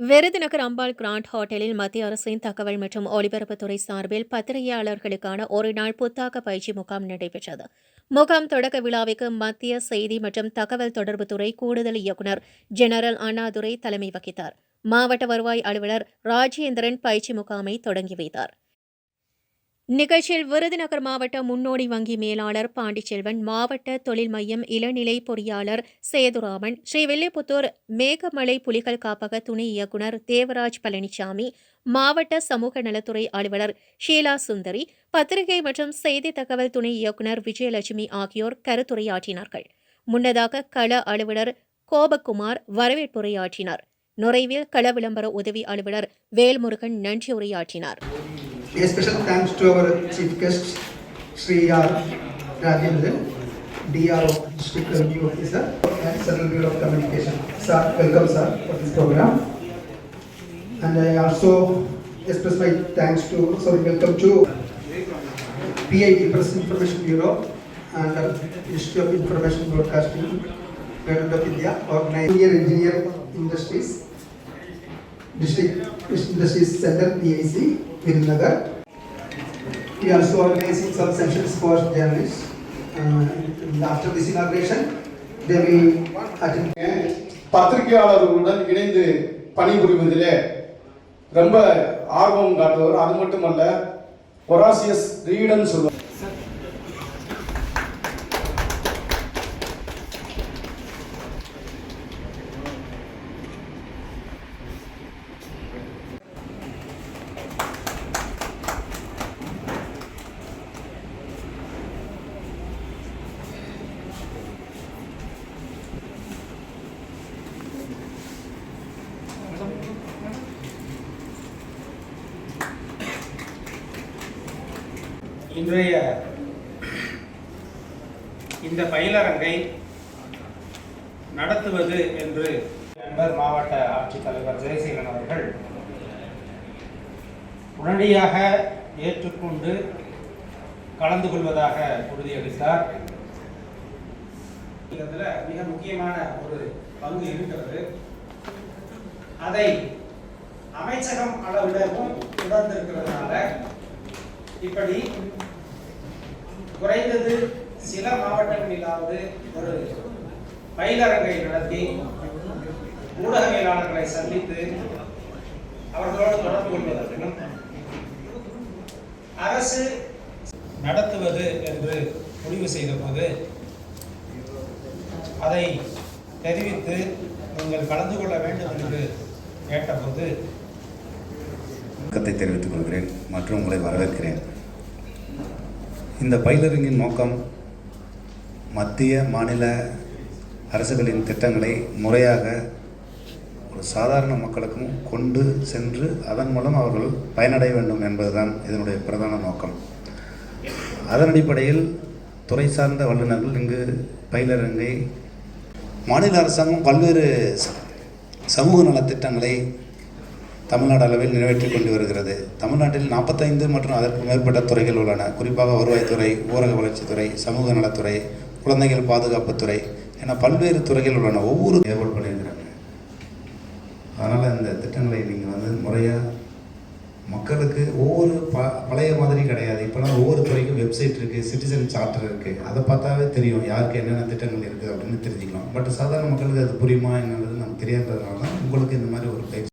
விருதுநகர் அம்பாள் grand ஹோட்டலில் மத்திய அரசின் தகவல் மற்றும் ஒலிபரப்புத்துறை சார்பில் பத்திரிகையாளர்களுக்கான ஒருநாள் புத்தாக்க பயிற்சி முகாம் நடைபெற்றது. முகாம் தொடக்க விழாவுக்கு மத்திய செய்தி மற்றும் தகவல் தொடர்புத்துறை கூடுதல் இயக்குநர் ஜெனரல் அண்ணாதுரை தலைமை வகித்தார். மாவட்ட வருவாய் அலுவலர் ராஜேந்திரன் பயிற்சி முகாமை தொடங்கி வைத்தார். நிகழ்ச்சியில் விருதுநகர் மாவட்ட முன்னோடி வங்கி மேலாளர் பாண்டிச்செல்வன் மாவட்ட தொழில் மையம் இளநிலை பொறியாளர் சேதுராமன் ஸ்ரீவில்லிபுத்தூர் மேகமலை புலிகள் காப்பக துணை இயக்குநர் தேவராஜ் பழனிசாமி மாவட்ட சமூக நலத்துறை அலுவலர் ஷீலா சுந்தரி பத்திரிகை மற்றும் செய்தி தகவல் துணை இயக்குநர் விஜயலட்சுமி ஆகியோர் கருத்துரையாற்றினார்கள். முன்னதாக கள அலுவலர் கோபகுமார் வரவேற்புரையாற்றினார். நுரைவில் கள விளம்பர உதவி அலுவலர் Velmurugan நன்றியுரையாற்றினார் A special thanks to our chief guest, Sri R. Rajendran, DRO, District Revenue Officer, and Central Bureau of Communication. Sir, welcome sir for this program. And I also express my thanks to, sorry, welcome to PIB, Press Information Bureau, and uh, Ministry of Information Broadcasting, Government of India, organized Engineer Industries, District Industries Center, PIC, Virnagar. We also organizing some sessions for journalists. Uh, after this inauguration, they will attend பத்திரிகையாளர்களுடன் இணைந்து பணிபுரிவதிலே ரொம்ப ஆர்வம் காட்டுவர் அது மட்டுமல்ல ஒராசியஸ் ரீடன் சொல்வார் இன்றைய இந்த பயிலரங்கை நடத்துவது என்று நண்பர் மாவட்ட ஆட்சித்தலைவர் ஜெயசீலன் அவர்கள் உடனடியாக ஏற்றுக்கொண்டு கலந்து கொள்வதாக உறுதியளித்தார். இதில் மிக முக்கியமான ஒரு பங்கு இருக்கிறது. அதை அமைச்சகம் அளவிடவும் தொடர்ந்திருக்கிறதுனால இப்படி குறைந்தது சில மாவட்டங்களிலாவது ஒரு பயிலரங்கை நடத்தி ஊடகவியலாளர்களை சந்தித்து அவர்களோடு தொடர்பு கொள்வதற்கும் அரசு நடத்துவது என்று முடிவு செய்த போது அதை தெரிவித்து நீங்கள் கலந்து கொள்ள வேண்டும் என்று கேட்டபோது வணக்கத்தை தெரிவித்துக் கொள்கிறேன் மற்றும் உங்களை வரவேற்கிறேன். இந்த பயிலரங்கின் நோக்கம் மத்திய மாநில அரசுகளின் திட்டங்களை முறையாக ஒரு சாதாரண மக்களுக்கும் கொண்டு சென்று அதன் மூலம் அவர்கள் பயனடைய வேண்டும் என்பதுதான் இதனுடைய பிரதான நோக்கம். அதன் அடிப்படையில் துறை சார்ந்த வல்லுநர்கள் இங்கு பயிலரங்கை மாநில அரசாங்கம் பல்வேறு சமூக நலத்திட்டங்களை தமிழ்நாடு அளவில் நிறைவேற்றி கொண்டு வருகிறது. தமிழ்நாட்டில் நாற்பத்தைந்து மற்றும் அதற்கு மேற்பட்ட துறைகள் உள்ளன. குறிப்பாக வருவாய்த்துறை ஊரக வளர்ச்சித்துறை சமூக நலத்துறை குழந்தைகள் பாதுகாப்புத்துறை என பல்வேறு துறைகள் உள்ளன. ஒவ்வொரு ஏற்பாடு பண்ணியிருக்கிறாங்க. அதனால் இந்த திட்டங்களை நீங்கள் வந்து முறையாக மக்களுக்கு ஒவ்வொரு ப பழைய மாதிரி கிடையாது. இப்போலாம் ஒவ்வொரு துறைக்கும் வெப்சைட் இருக்குது சிட்டிசன் சார்ட்டர் இருக்குது அதை பார்த்தாவே தெரியும் யாருக்கு என்னென்ன திட்டங்கள் இருக்குது அப்படின்னு தெரிஞ்சுக்கலாம். பட் சாதாரண மக்களுக்கு அது புரியுமா என்னன்றது நமக்கு தெரியாததுனால தான் உங்களுக்கு இந்த மாதிரி ஒரு பயிற்சி